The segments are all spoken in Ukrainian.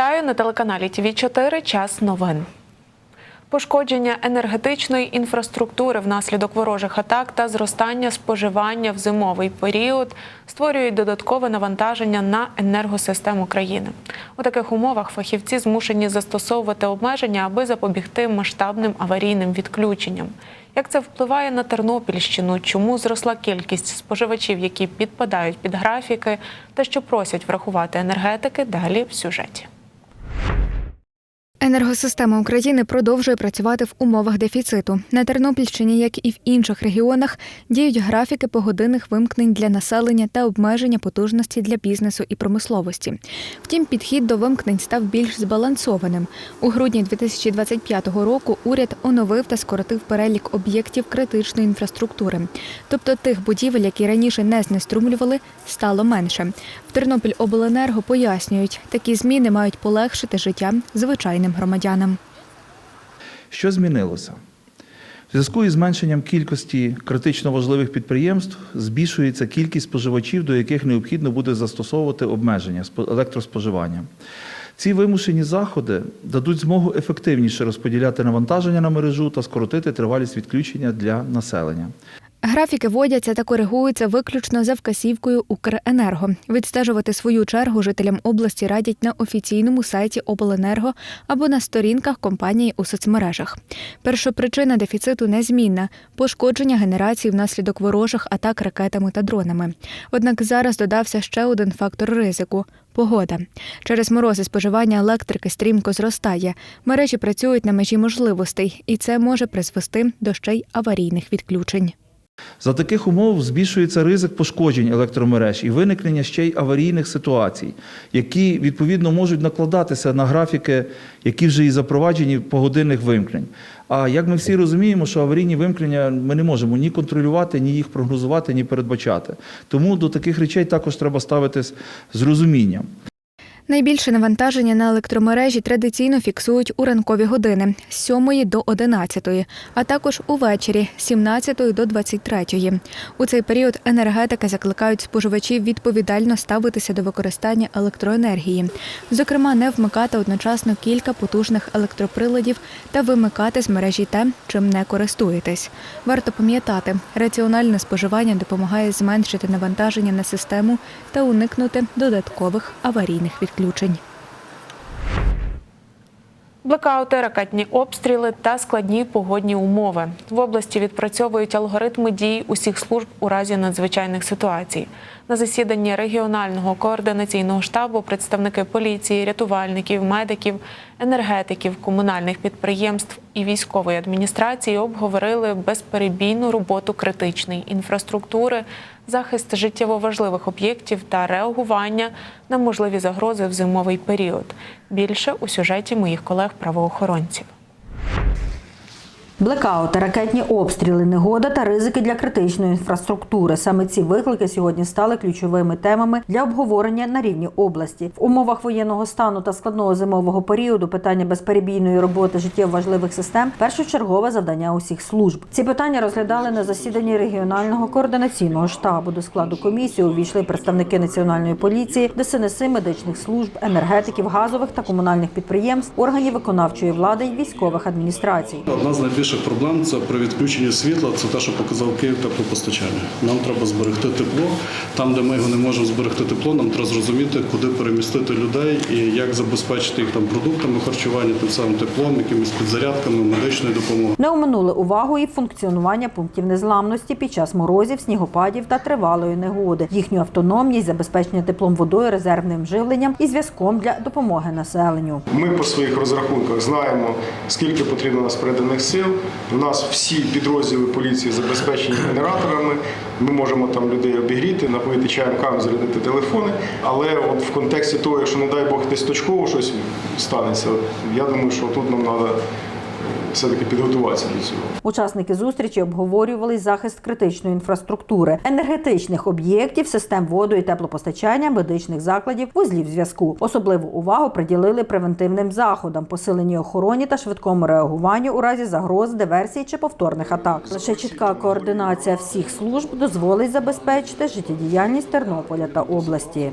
Вітаю на телеканалі ТВ 4 Час новин. Пошкодження енергетичної інфраструктури внаслідок ворожих атак та зростання споживання в зимовий період створюють додаткове навантаження на енергосистему країни. У таких умовах фахівці змушені застосовувати обмеження, аби запобігти масштабним аварійним відключенням. Як це впливає на Тернопільщину? Чому зросла кількість споживачів, які підпадають під графіки, та що просять врахувати енергетики? Далі в сюжеті. Енергосистема України продовжує працювати в умовах дефіциту. На Тернопільщині, як і в інших регіонах, діють графіки погодинних вимкнень для населення та обмеження потужності для бізнесу і промисловості. Втім, підхід до вимкнень став більш збалансованим. У грудні 2025 року уряд оновив та скоротив перелік об'єктів критичної інфраструктури. Тобто тих будівель, які раніше не знеструмлювали, стало менше. В Тернопільобленерго пояснюють, такі зміни мають полегшити життя звичайним громадянам. Що змінилося? В зв'язку із зменшенням кількості критично важливих підприємств збільшується кількість споживачів, до яких необхідно буде застосовувати обмеження спо- електроспоживання. Ці вимушені заходи дадуть змогу ефективніше розподіляти навантаження на мережу та скоротити тривалість відключення для населення. Графіки вводяться та коригуються виключно за вказівкою Укренерго. Відстежувати свою чергу жителям області радять на офіційному сайті Обленерго або на сторінках компанії у соцмережах. Першопричина дефіциту незмінна пошкодження генерації внаслідок ворожих атак ракетами та дронами. Однак зараз додався ще один фактор ризику погода. Через морози споживання електрики стрімко зростає. Мережі працюють на межі можливостей, і це може призвести до ще й аварійних відключень. За таких умов збільшується ризик пошкоджень електромереж і виникнення ще й аварійних ситуацій, які відповідно можуть накладатися на графіки, які вже і запроваджені погодинних вимкнень. А як ми всі розуміємо, що аварійні вимкнення ми не можемо ні контролювати, ні їх прогнозувати, ні передбачати. Тому до таких речей також треба ставитись з розумінням. Найбільше навантаження на електромережі традиційно фіксують у ранкові години з 7 до 11, а також увечері з 17 до 23. У цей період енергетики закликають споживачів відповідально ставитися до використання електроенергії, зокрема, не вмикати одночасно кілька потужних електроприладів та вимикати з мережі те, чим не користуєтесь. Варто пам'ятати, раціональне споживання допомагає зменшити навантаження на систему та уникнути додаткових аварійних відключень. Блекаути, ракетні обстріли та складні погодні умови в області відпрацьовують алгоритми дій усіх служб у разі надзвичайних ситуацій. На засіданні регіонального координаційного штабу представники поліції, рятувальників, медиків, енергетиків, комунальних підприємств і військової адміністрації обговорили безперебійну роботу критичної інфраструктури, захист життєво важливих об'єктів та реагування на можливі загрози в зимовий період. Більше у сюжеті моїх колег-правоохоронців. Блекаути, ракетні обстріли, негода та ризики для критичної інфраструктури. Саме ці виклики сьогодні стали ключовими темами для обговорення на рівні області. В умовах воєнного стану та складного зимового періоду питання безперебійної роботи життєво важливих систем першочергове завдання усіх служб. Ці питання розглядали на засіданні регіонального координаційного штабу. До складу комісії увійшли представники національної поліції, ДСНС, медичних служб, енергетиків, газових та комунальних підприємств, органів виконавчої влади і військових адміністрацій. Одна з найбільших проблем це при відключенні світла. Це те, що показав Київ теплопостачання. Нам треба зберегти тепло. Там, де ми його не можемо зберегти тепло, нам треба зрозуміти, куди перемістити людей і як забезпечити їх там продуктами харчування, тим самим теплом, якимись підзарядками, медичною допомогою. Не оминули увагу і функціонування пунктів незламності під час морозів, снігопадів та тривалої негоди, їхню автономність, забезпечення теплом водою, резервним живленням і зв'язком для допомоги населенню. Ми по своїх розрахунках знаємо, скільки потрібно нас переданих сил. У нас всі підрозділи поліції забезпечені генераторами. Ми можемо там людей обігріти, напоїти чаєм кам, зарядити телефони. Але от в контексті того, якщо не дай Бог десь точково щось станеться, я думаю, що тут нам треба все-таки підготуватися до цього. Учасники зустрічі обговорювали захист критичної інфраструктури, енергетичних об'єктів, систем воду і теплопостачання, медичних закладів, вузлів зв'язку. Особливу увагу приділили превентивним заходам, посиленій охороні та швидкому реагуванню у разі загроз, диверсій чи повторних атак. Лише чітка координація всіх служб дозволить забезпечити життєдіяльність Тернополя та області.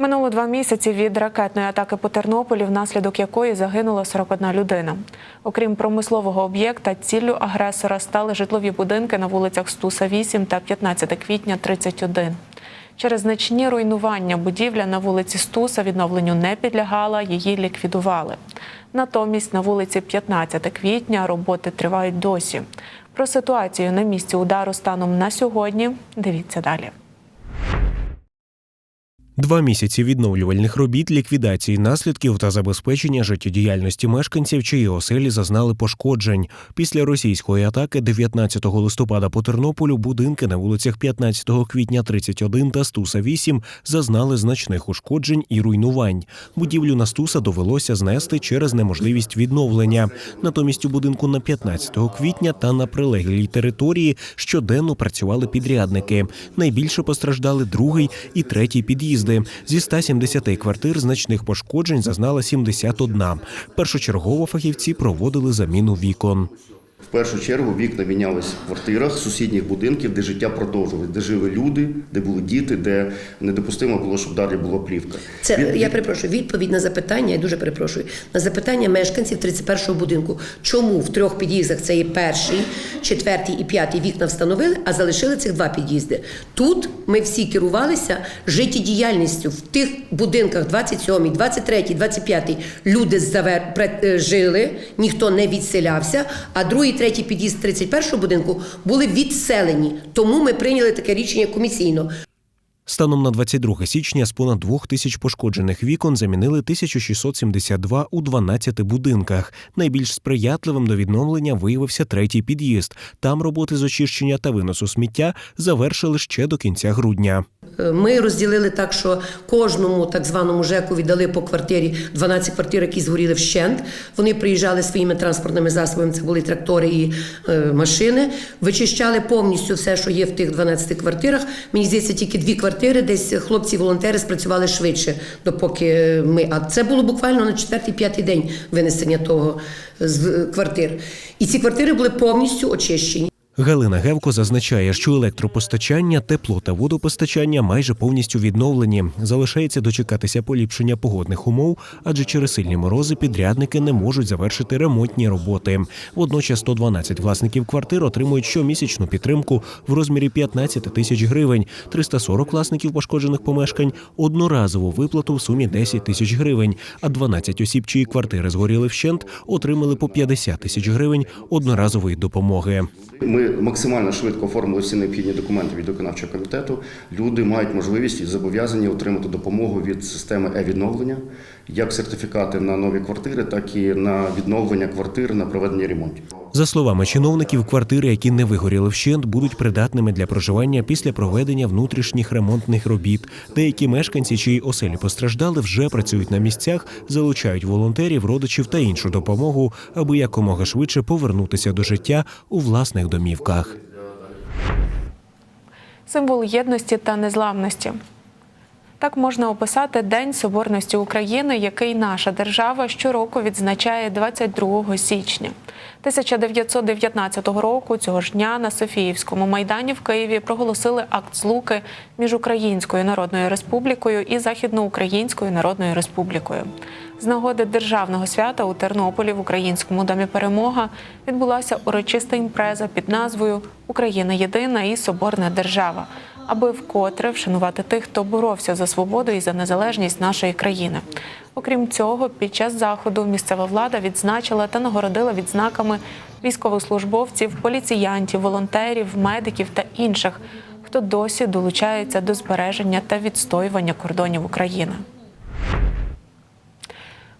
Минуло два місяці від ракетної атаки по Тернополі, внаслідок якої загинула 41 людина. Окрім промислового об'єкта, ціллю агресора стали житлові будинки на вулицях Стуса 8 та 15 квітня 31. Через значні руйнування будівля на вулиці Стуса відновленню не підлягала, її ліквідували. Натомість на вулиці 15 квітня роботи тривають досі. Про ситуацію на місці удару станом на сьогодні дивіться далі. Два місяці відновлювальних робіт, ліквідації наслідків та забезпечення життєдіяльності мешканців, чиї оселі зазнали пошкоджень. Після російської атаки 19 листопада по Тернополю будинки на вулицях 15 квітня 31 та Стуса 8 зазнали значних ушкоджень і руйнувань. Будівлю на Стуса довелося знести через неможливість відновлення. Натомість у будинку на 15 квітня та на прилеглій території щоденно працювали підрядники. Найбільше постраждали другий і третій під'їзди. Зі 170 квартир значних пошкоджень зазнала 71. Першочергово фахівці проводили заміну вікон. В першу чергу вікна мінялись в квартирах сусідніх будинків, де життя продовжилось, де жили люди, де були діти, де недопустимо було, щоб далі була плівка. Це Від- я перепрошую. Відповідь на запитання. Я дуже перепрошую на запитання мешканців 31-го будинку. Чому в трьох під'їздах це є перший, четвертий і п'ятий вікна встановили, а залишили цих два під'їзди? Тут ми всі керувалися життєдіяльністю в тих будинках 27, 23, 25 люди завер... е, жили, ніхто не відселявся. А другий, третій під'їзд 31-го будинку були відселені. Тому ми прийняли таке рішення комісійно. Станом на 22 січня з понад двох тисяч пошкоджених вікон замінили 1672 у 12 будинках. Найбільш сприятливим до відновлення виявився третій під'їзд. Там роботи з очищення та виносу сміття завершили ще до кінця грудня. Е, Ми розділили так, що кожному так званому ЖЕКу віддали по квартирі 12 квартир, які згоріли вщент. Вони приїжджали своїми транспортними засобами, це були трактори і е, машини. Вичищали повністю все, що є в тих 12 квартирах. Мені здається, тільки дві квартири, десь хлопці-волонтери спрацювали швидше, допоки ми. А це було буквально на 4-5 день винесення того з е, квартир. І ці квартири були повністю очищені. Галина Гевко зазначає, що електропостачання, тепло та водопостачання майже повністю відновлені. Залишається дочекатися поліпшення погодних умов, адже через сильні морози підрядники не можуть завершити ремонтні роботи. Водночас 112 власників квартир отримують щомісячну підтримку в розмірі 15 тисяч гривень, 340 власників пошкоджених помешкань одноразову виплату в сумі 10 тисяч гривень, а 12 осіб, чиї квартири згоріли вщент, отримали по 50 тисяч гривень одноразової допомоги. Ми максимально швидко оформили всі необхідні документи від виконавчого комітету. Люди мають можливість і зобов'язані отримати допомогу від системи е-відновлення, як сертифікати на нові квартири, так і на відновлення квартир на проведення ремонтів. За словами чиновників, квартири, які не вигоріли вщент, будуть придатними для проживання після проведення внутрішніх ремонтних робіт. Деякі мешканці, чиї оселі постраждали, вже працюють на місцях, залучають волонтерів, родичів та іншу допомогу, аби якомога швидше повернутися до життя у власних домівках. символ єдності та незламності. Так можна описати День Соборності України, який наша держава щороку відзначає 22 січня. 1919 року цього ж дня на Софіївському майдані в Києві проголосили акт злуки між Українською Народною Республікою і Західноукраїнською Народною Республікою. З нагоди державного свята у Тернополі в Українському домі Перемога відбулася урочиста імпреза під назвою Україна єдина і соборна держава, аби вкотре вшанувати тих, хто боровся за свободу і за незалежність нашої країни. Окрім цього, під час заходу місцева влада відзначила та нагородила відзнаками військовослужбовців, поліціянтів, волонтерів, медиків та інших, хто досі долучається до збереження та відстоювання кордонів України.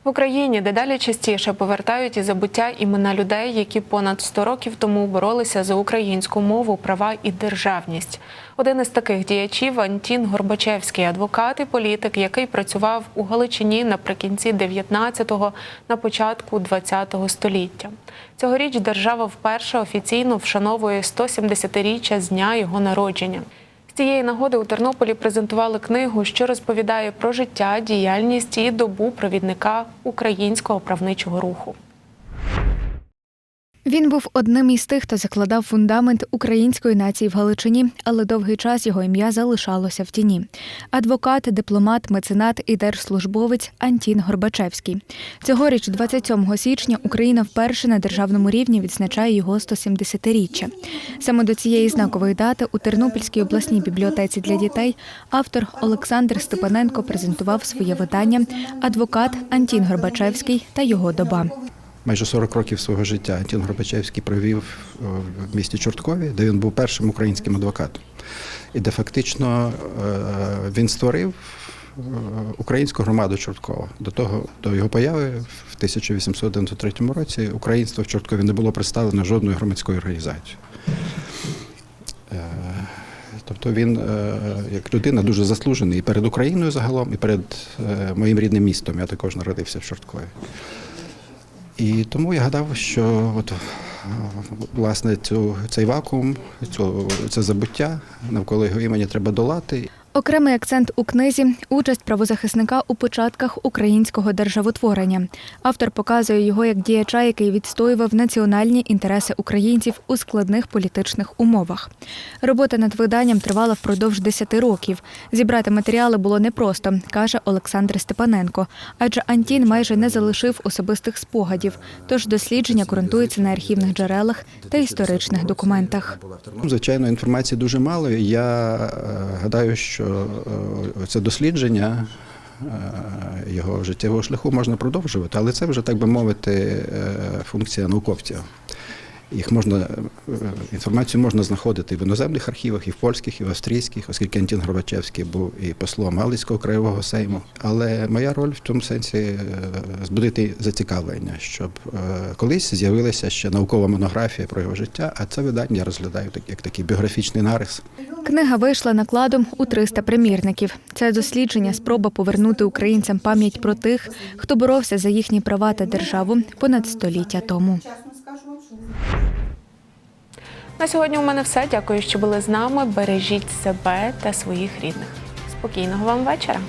В Україні дедалі частіше повертають і забуття імена людей, які понад 100 років тому боролися за українську мову, права і державність. Один із таких діячів Антін Горбачевський, адвокат і політик, який працював у Галичині наприкінці 19-го, на початку 20-го століття. Цьогоріч держава вперше офіційно вшановує 170-річчя з дня його народження. Цієї нагоди у Тернополі презентували книгу, що розповідає про життя, діяльність і добу провідника українського правничого руху. Він був одним із тих, хто закладав фундамент української нації в Галичині, але довгий час його ім'я залишалося в тіні. Адвокат, дипломат, меценат і держслужбовець Антін Горбачевський. Цьогоріч, 27 січня, Україна вперше на державному рівні відзначає його 170-річчя. Саме до цієї знакової дати у Тернопільській обласній бібліотеці для дітей автор Олександр Степаненко презентував своє видання Адвокат Антін Горбачевський та його доба. Майже 40 років свого життя Антін Горбачевський провів е, в місті Чорткові, де він був першим українським адвокатом. І де фактично е, він створив е, українську громаду Чорткова. До того, до його появи в 1893 році українство в Чорткові не було представлено жодною громадською організацією. Тобто він як людина дуже заслужений і перед Україною загалом, і перед моїм рідним містом. Я також народився в Чорткові. І тому я гадав, що от, е, власне цю, цей вакуум, цю, це забуття навколо його імені треба долати. Окремий акцент у книзі участь правозахисника у початках українського державотворення. Автор показує його як діяча, який відстоював національні інтереси українців у складних політичних умовах. Робота над виданням тривала впродовж 10 років. Зібрати матеріали було непросто, каже Олександр Степаненко, адже Антін майже не залишив особистих спогадів. Тож дослідження ґрунтується на архівних джерелах та історичних документах. Звичайно, інформації дуже мало. Я е, гадаю, що е, це дослідження е, його життєвого шляху можна продовжувати, але це вже, так би мовити, е, функція науковця. Їх можна е, інформацію можна знаходити в іноземних архівах, і в польських, і в австрійських, оскільки Антін Горбачевський був і послом Галицького краєвого сейму. Але моя роль в цьому сенсі е, збудити зацікавлення, щоб е, колись з'явилася ще наукова монографія про його життя. А це видання я розглядаю як такий біографічний нарис. Книга вийшла накладом у 300 примірників. Це дослідження спроба повернути українцям пам'ять про тих, хто боровся за їхні права та державу понад століття тому. На сьогодні у мене все. Дякую, що були з нами. Бережіть себе та своїх рідних. Спокійного вам вечора.